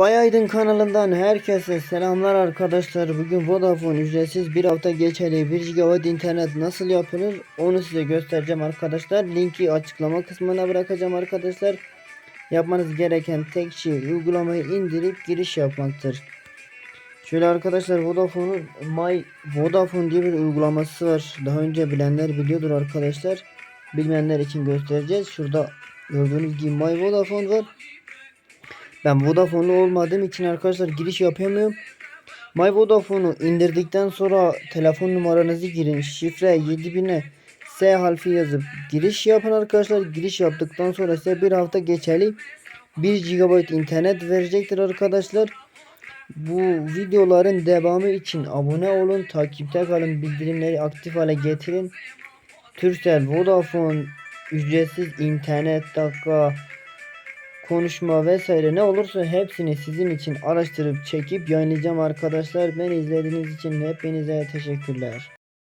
Bayaydın kanalından herkese selamlar arkadaşlar. Bugün Vodafone ücretsiz bir hafta geçerli 1 GB internet nasıl yapılır onu size göstereceğim arkadaşlar. Linki açıklama kısmına bırakacağım arkadaşlar. Yapmanız gereken tek şey uygulamayı indirip giriş yapmaktır. Şöyle arkadaşlar Vodafone'un My Vodafone diye bir uygulaması var. Daha önce bilenler biliyordur arkadaşlar. Bilmeyenler için göstereceğiz. Şurada gördüğünüz gibi My Vodafone var. Ben Vodafone'lu olmadığım için arkadaşlar giriş yapamıyorum. My Vodafone'u indirdikten sonra telefon numaranızı girin. Şifre 7000'e S harfi yazıp giriş yapın arkadaşlar. Giriş yaptıktan sonra size bir hafta geçerli 1 GB internet verecektir arkadaşlar. Bu videoların devamı için abone olun, takipte kalın, bildirimleri aktif hale getirin. Turkcell, Vodafone, ücretsiz internet, dakika, konuşma vesaire ne olursa hepsini sizin için araştırıp çekip yayınlayacağım arkadaşlar. Beni izlediğiniz için hepinize teşekkürler.